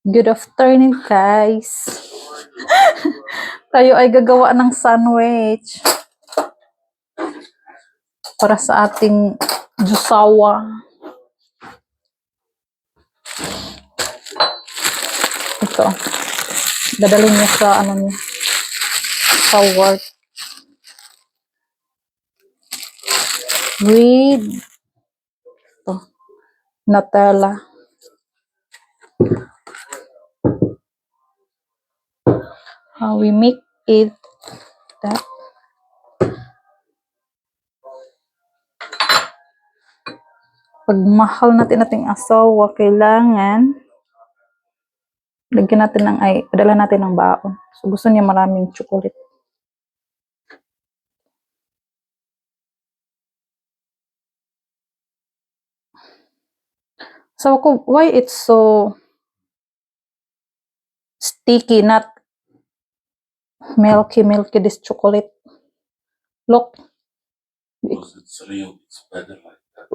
Good afternoon, guys. Tayo ay gagawa ng sandwich para sa ating jusawa. Ito. Dadalhin niya sa ano niya. Sa work. With ito. Nutella. How we make it that pag mahal natin ating asawa, kailangan lagyan natin ng ay, padala natin ng baon. So, gusto niya maraming chocolate. So, why it's so sticky, not milky, milky, this chocolate. Look, Because it's real, it's better like that.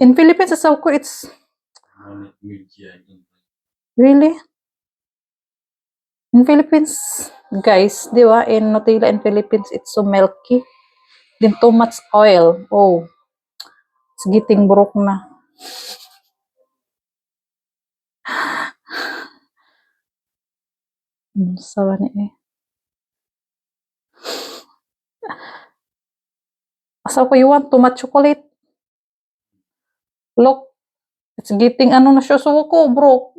in Philippines, it's Not milky, I don't like. really in Philippines, guys, di ba? In Nutella in Philippines, it's so milky. Then too much oil. Oh, it's getting broke na. Hmm, sawa ni eh. So, you want too much chocolate? Look, it's getting ano na siya. So, ako, bro.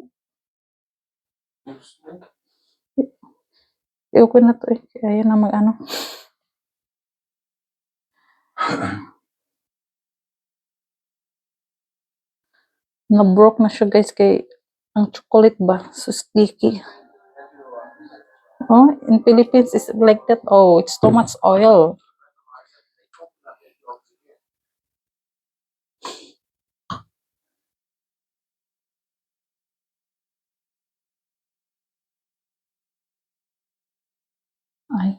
No. Okay na to eh. Kaya na mag ano. Na-broke na siya guys kay ang chocolate ba? So sticky. Oh, in Philippines is like that. Oh, it's too much oil. Ay.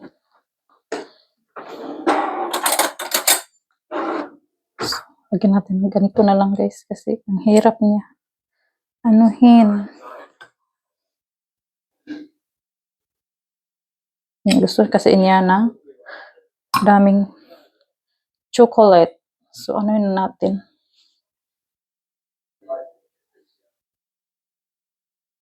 Lagyan natin ganito na lang guys kasi ang hirap niya. Anuhin. Gusto kasi niya na daming chocolate. So ano yun natin?